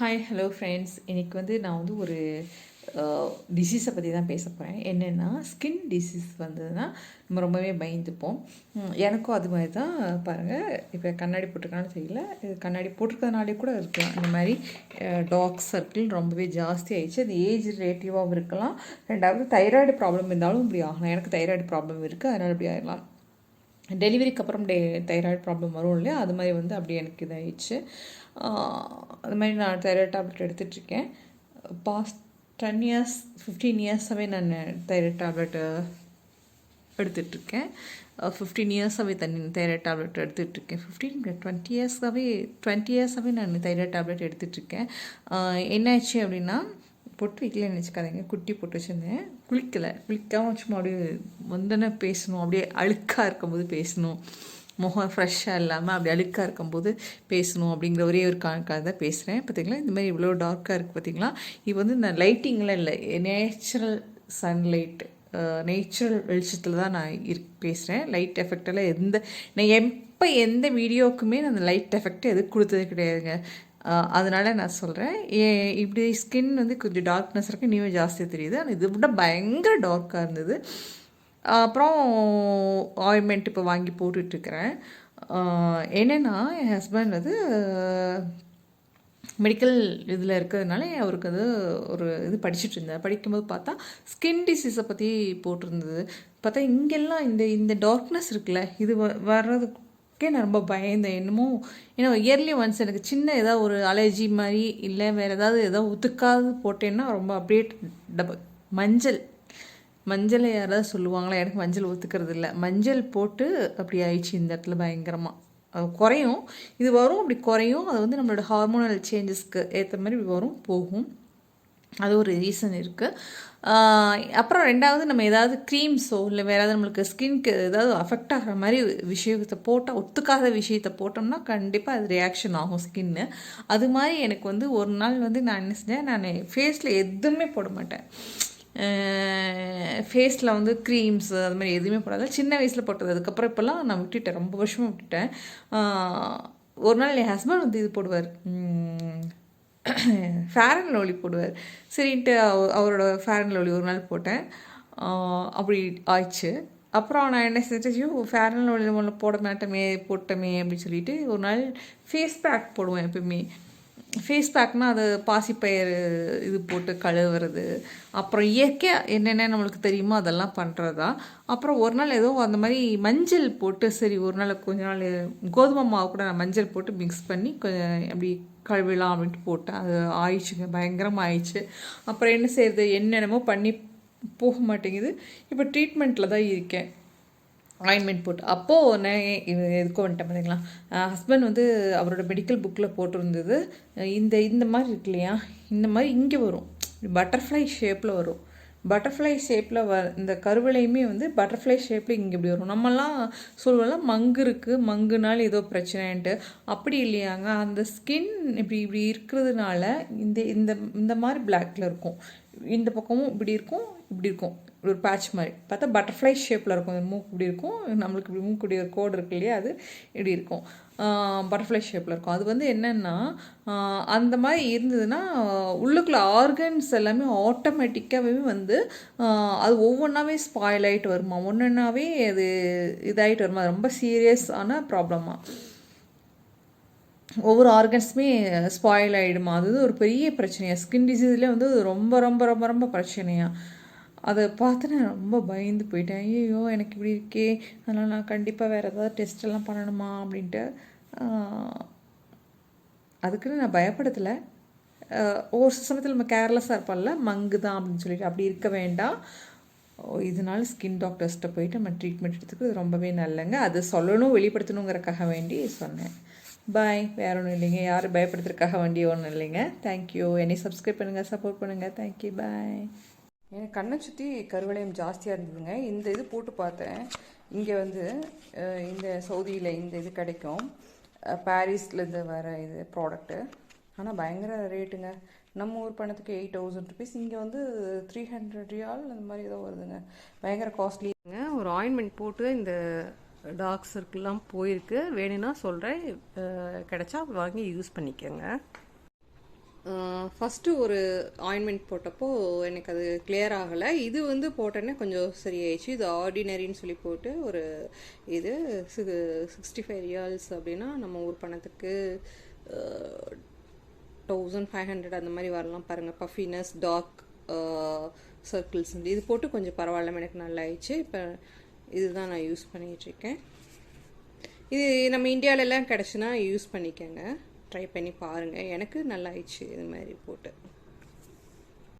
Hi hello friends இன்றைக்கி வந்து நான் வந்து ஒரு டிசீஸை பற்றி தான் பேச போகிறேன் என்னென்னா ஸ்கின் டிசீஸ் வந்ததுன்னா நம்ம ரொம்பவே பயந்துப்போம். எனக்கும் அது மாதிரி தான் பாருங்கள் இப்போ கண்ணாடி போட்டிருக்கனாலும் தெரியல இது கண்ணாடி போட்டிருக்கிறதுனாலே கூட இருக்கலாம். இந்த மாதிரி டாக் சர்க்கிள் ரொம்பவே ஜாஸ்தி ஆயிடுச்சு. அது ஏஜ் ரிலேட்டிவாகவும் இருக்கலாம். ரெண்டாவது தைராய்டு ப்ராப்ளம் இருந்தாலும் இப்படி ஆகலாம். எனக்கு தைராய்டு ப்ராப்ளம் இருக்குது அதனால் இப்படி ஆகலாம் டெலிவரிக்கு அப்புறம் டே தைராய்டு ப்ராப்ளம் வரும் இல்லையா? அது மாதிரி வந்து அப்படியே எனக்கு இதாகிடுச்சு அது மாதிரி நான் தைராய்டு டேப்லெட் எடுத்துகிட்ருக்கேன் பாஸ்ட் டென் இயர்ஸ் ஃபிஃப்டீன் இயர்ஸாகவே நான் தைராய்டு டேப்லெட்டு எடுத்துகிட்ருக்கேன் ஃபிஃப்டீன் இயர்ஸாகவே தண்ணி தைராய்டு டேப்லெட் எடுத்துகிட்ருக்கேன் ஃபிஃப்டீன் டுவெண்ட்டி இயர்ஸாகவே டுவெண்ட்டி இயர்ஸாகவே நான் தைராய்டு டேப்லெட் எடுத்துகிட்ருக்கேன் என்னாச்சு அப்படின்னா பொட்டு வைக்கலன்னு நினச்சிக்காதீங்க. குட்டி போட்டு வச்சுருந்தேன். குளிக்கலை. குளிக்காமல் சும்மா அப்படியே வந்தோன்னே பேசணும். அப்படியே அழுக்காக இருக்கும்போது பேசணும். முகம் ஃப்ரெஷ்ஷாக இல்லாமல் அப்படி அழுக்காக இருக்கும்போது பேசணும் அப்படிங்கிற ஒரே ஒரு காரணக்காக தான் பேசுகிறேன் பார்த்தீங்களா இந்த மாதிரி இவ்வளோ டார்க்காக இருக்குது பார்த்தீங்களா இது வந்து நான் லைட்டிங்லாம் இல்லை. நேச்சுரல் சன்லைட் நேச்சுரல் வெளிச்சத்தில் தான் நான் இரு பேசுகிறேன் லைட் எஃபெக்டெல்லாம் எந்த நான் எப்போ எந்த வீடியோவுக்குமே நான் அந்த லைட் எஃபெக்ட் எதுவும் கொடுத்தது கிடையாதுங்க. அதனால நான் சொல்கிறேன் இப்படி ஸ்கின் வந்து கொஞ்சம் டார்க்னஸ் இருக்கு. இன்னும் ஜாஸ்தியாக தெரியுது. ஆனால் இதை விட பயங்கர டார்க்காக இருந்தது. அப்புறம் ஆயின்மெண்ட் இப்போ வாங்கி போட்டுட்ருக்கிறேன் என்னென்னா என் ஹஸ்பண்ட் வந்து மெடிக்கல் இதில் இருக்கிறதுனால அவருக்கு அது ஒரு இது படிச்சுட்டு இருந்தேன் படிக்கும்போது பார்த்தா ஸ்கின் டிசீஸை பற்றி போட்டிருந்தது. பார்த்தா இங்கெல்லாம் இந்த இந்த டார்க்னஸ் இருக்குல்ல இது வ வர்றதுக்கே நான் ரொம்ப பயந்தேன். என்னமோ ஏன்னா இயர்லி ஒன்ஸ் எனக்கு சின்ன ஏதாவது ஒரு அலர்ஜி மாதிரி இல்லை வேறு ஏதாவது ஏதாவது ஒத்துக்காது போட்டேன்னா ரொம்ப அப்படியே டபுள் மஞ்சள். மஞ்சளை யாராவது சொல்லுவாங்களா? எனக்கு மஞ்சள் ஒத்துக்கிறது இல்லை. மஞ்சள் போட்டு அப்படி ஆயிடுச்சு இந்த இடத்துல பயங்கரமாக அது குறையும். இது வரும் அப்படி குறையும். அது வந்து நம்மளோட ஹார்மோனல் சேஞ்சஸ்க்கு ஏற்ற மாதிரி வரும் போகும். அது ஒரு ரீசன் இருக்குது அப்புறம் ரெண்டாவது நம்ம ஏதாவது க்ரீம்ஸோ இல்லை வேறு ஏதாவது நம்மளுக்கு ஸ்கின்க்கு ஏதாவது அஃபெக்ட் ஆகிற மாதிரி விஷயத்தை போட்டால் ஒத்துக்காத விஷயத்தை போட்டோம்னா கண்டிப்பாக அது ரியாக்ஷன் ஆகும் ஸ்கின்னு அது மாதிரி எனக்கு வந்து ஒரு நாள் வந்து நான் என்ன செஞ்சேன் நான் ஃபேஸில் எதுவுமே போட மாட்டேன். ஃபேஸில் வந்து க்ரீம்ஸ் அது மாதிரி எதுவுமே போடாது. சின்ன வயசில் போட்டது அதுக்கப்புறம் இப்போல்லாம் நான் விட்டுட்டேன் ரொம்ப வருஷமாக விட்டுட்டேன். ஒரு நாள் என் ஹஸ்பண்ட் வந்து இது போடுவார் ஃபேர் அண்ட் லவ்லி போடுவார். சரின்ட்டு அவ- அவரோட ஃபேர் அண்ட் லவ்லி ஒரு நாள் போட்டேன். அப்படி ஆயிடுச்சு. அப்புறம் நான் என்ன செஞ்சேன்? ஐயோ ஃபேர் அண்ட் லவ்லி ஒன்று போட மாட்டோமே போட்டோமே அப்படின்னு சொல்லிட்டு ஒரு நாள் ஃபேஸ் பேக் போடுவேன் எப்பவுமே ஃபேஸ் பேக்னால் அது பாசிப்பயிறு இது போட்டு கழுவுறது அப்புறம் இயற்கையாக என்னென்ன நம்மளுக்கு தெரியுமோ அதெல்லாம் பண்ணுறதா அப்புறம் ஒரு நாள் ஏதோ அந்த மாதிரி மஞ்சள் போட்டு சரி ஒரு நாள் கொஞ்ச நாள் கோதுமை மாவு கூட நான் மஞ்சள் போட்டு மிக்ஸ் பண்ணி கொஞ்சம் அப்படி கழுவிடலாம் அப்படின்ட்டு போட்டேன். அது ஆயிடுச்சுங்க பயங்கரமாக ஆயிடுச்சு. அப்புறம் என்ன செய்யறது என்னென்னமோ பண்ணி போக மாட்டேங்குது. இப்போ ட்ரீட்மெண்ட்டில் தான் இருக்கேன். ஆயின்மெண்ட் போட்டு அப்போது நான் இது வந்துட்டேன் பார்த்தீங்களா ஹஸ்பண்ட் வந்து அவரோட மெடிக்கல் புக்கில் போட்டிருந்தது. இந்த இந்த மாதிரி இருக்கு இல்லையா? இந்த மாதிரி இங்கே வரும். பட்டர்ஃப்ளை ஷேப்பில் வரும். பட்டர்ஃப்ளை ஷேப்பில் வ இந்த கருவளையுமே வந்து பட்டர்ஃப்ளை ஷேப்பில் இங்கே இப்படி வரும். நம்மலாம் சொல்லுவோம்லாம் மங்கு இருக்குது மங்குனால ஏதோ பிரச்சனைன்ட்டு. அப்படி இல்லையாங்க அந்த ஸ்கின் இப்படி இப்படி இருக்கிறதுனால இந்த இந்த இந்த மாதிரி பிளாக்ல இருக்கும். இந்த பக்கமும் இப்படி இருக்கும் இப்படி இருக்கும். ஒரு பேட்ச் மாதிரி. பார்த்தா பட்டர்ஃப்ளை ஷேப்பில் இருக்கும். மூக்கு இப்படி இருக்கும். நம்மளுக்கு இப்படி மூக்கு ஒரு கோடு இருக்கு இல்லையா? அது இப்படி இருக்கும். பட்டர்ஃப்ளை ஷேப்பில் இருக்கும். அது வந்து என்னென்னா அந்த மாதிரி இருந்ததுன்னா உள்ளுக்குள்ள ஆர்கன்ஸ் எல்லாமே ஆட்டோமேட்டிக்காகவே வந்து அது ஒவ்வொன்றாவே ஸ்பாயில் ஆகிட்டு வருமா? ஒன்றுன்னாவே அது இதாகிட்டு வருமா? ரொம்ப சீரியஸான ப்ராப்ளமாக ஒவ்வொரு ஆர்கன்ஸுமே ஸ்பாயில் ஆகிடுமா அது ஒரு பெரிய பிரச்சனையாக ஸ்கின் டிசீஸ்லேயே வந்து ரொம்ப ரொம்ப ரொம்ப ரொம்ப பிரச்சனையாக அதை பார்த்து நான் ரொம்ப பயந்து போயிட்டேன். ஐயோ எனக்கு இப்படி இருக்கே. அதனால் நான் கண்டிப்பாக வேறு ஏதாவது டெஸ்ட் எல்லாம் பண்ணணுமா அப்படின்ட்டு அதுக்குன்னு நான் பயப்படுத்தலை. ஒரு சில சமயத்தில் நம்ம கேர்லெஸ்ஸாக இருப்போம்ல மங்கு தான் அப்படின்னு சொல்லிட்டு. அப்படி இருக்க வேண்டாம். ஓ, இதனால ஸ்கின் டாக்டர்ஸ்கிட்ட போயிட்டு நம்ம ட்ரீட்மெண்ட் எடுத்துக்கிறது ரொம்பவே நல்லங்க. அது சொல்லணும் வெளிப்படுத்தணுங்கிறக்காக வேண்டி சொன்னேன். பாய் வேற ஒன்றும் இல்லைங்க. யாரும் பயப்படுத்துறதுக்காக வேண்டிய ஒன்றும் இல்லைங்க. தேங்க்யூ என்னை சப்ஸ்கிரைப் பண்ணுங்கள் சப்போர்ட் பண்ணுங்கள் தேங்க்யூ பாய் எனக்கு கண்ணை சுற்றி கருவளையம் ஜாஸ்தியாக இருந்ததுங்க. இந்த இது போட்டு பார்த்தேன். இங்கே வந்து இந்த சவுதியில் இந்த இது கிடைக்கும். பாரிஸ்லேருந்து வர இது ப்ராடக்ட்டு ஆனால் பயங்கர ரேட்டுங்க. நம்ம ஊர் பணத்துக்கு எயிட் தௌசண்ட் ருபீஸ் இங்கே வந்து த்ரீ ஹண்ட்ரட் ரியால் அந்த மாதிரி ஏதோ வருதுங்க. பயங்கர காஸ்ட்லிங்க ஒரு ஆயின்மெண்ட் போட்டு இந்த டார்க் சர்க்கிள்லாம் போயிருக்கு. வேணும்னா சொல்கிறேன் கிடச்சா வாங்கி யூஸ் பண்ணிக்கோங்க. ஃபஸ்ட்டு ஒரு ஆயின்மெண்ட் போட்டப்போ எனக்கு அது கிளியர் ஆகலை. இது வந்து போட்டோன்னே கொஞ்சம் சரியாயிடுச்சு. இது ஆர்டினரின்னு சொல்லி போட்டு ஒரு இது சிக்ஸ்டி ஃபைவ் இயர்ஸ் அப்படின்னா நம்ம ஊர் பணத்துக்கு தௌசண்ட் ஃபைவ் ஹண்ட்ரட் அந்த மாதிரி வரலாம் பாருங்கள் பஃபினஸ் டார்க் சர்க்கிள்ஸ் இது போட்டு கொஞ்சம் பரவாயில்ல எனக்கு நல்லா ஆயிடுச்சு இப்போ இதுதான் நான் யூஸ் பண்ணிகிட்ருக்கேன் இது நம்ம இந்தியாவிலலாம் கிடச்சுன்னா யூஸ் பண்ணிக்கோங்க. ட்ரை பண்ணி பாருங்கள் எனக்கு நல்லாயிடுச்சு இது மாதிரி போட்டு.